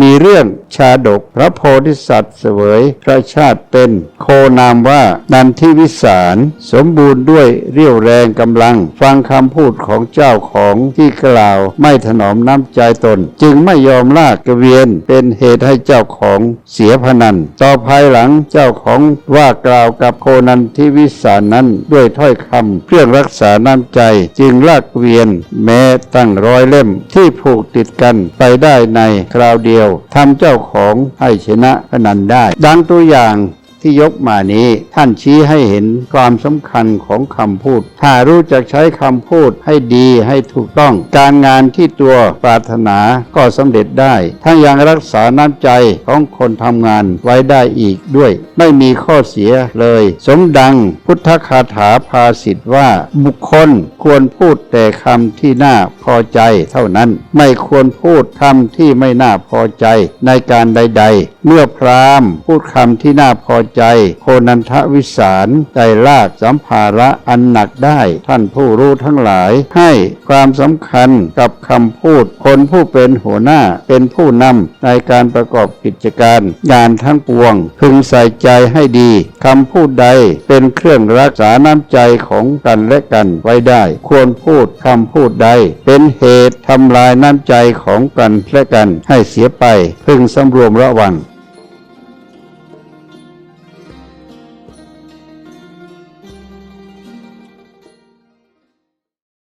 มีเรื่อง ชาดก พระโพธิสัตว์เสวยพระชาติเป็น โคนามว่านันทิวิสาร สมบูรณ์ด้วยเรี่ยวแรงกำลัง ฟังคำพูดของเจ้าของที่กล่าวไม่ถนอมน้ำใจตน จึงไม่ยอมลากกระเวียนเป็นเหตุให้เจ้าของเสียพนัน ต่อภายหลังเจ้าของว่ากล่าวกับโคนันทิวิสารนั้นด้วยถ้อยคำเครื่องรักษาน้ำใจ จึงลากเกวียน แม้ตั้งร้อยเล่มที่ผูกติดกันไปได้ในคราวเดียวทำเจ้าของให้ชนะพนันได้ ดังตัวอย่าง ที่ยกมานี้ ท่านชี้ให้เห็นความสำคัญของคำพูด ถ้ารู้จักใช้คำพูดให้ดีให้ถูกต้อง การงานที่ตัวปรารถนาก็สำเร็จได้ ทั้งยังรักษาน้ำใจของคนทำงานไว้ได้อีกด้วย ไม่มีข้อเสียเลย สมดังพุทธคาถาภาษิตว่า บุคคลควรพูดแต่คำที่น่าพอใจเท่านั้น ไม่ควรพูดคำที่ไม่น่าพอใจในการใด ๆ เมื่อพราหมณ์พูดคำที่น่าพอใจ โคนันทวิสารได้ลากสัมภาระอันหนักได้ ท่านผู้รู้ทั้งหลาย ให้ความสำคัญกับคำพูด คนผู้เป็นหัวหน้าเป็นผู้นำในการประกอบกิจการงานทั้งปวง พึงใส่ใจให้ดีคำพูดใดเป็นเครื่องรักษาน้ำใจของกันและกันไว้ได้ ควรพูดคำพูดใด เป็นเหตุทำลายน้ำใจของกันและกันให้เสียไป พึงสำรวมระวัง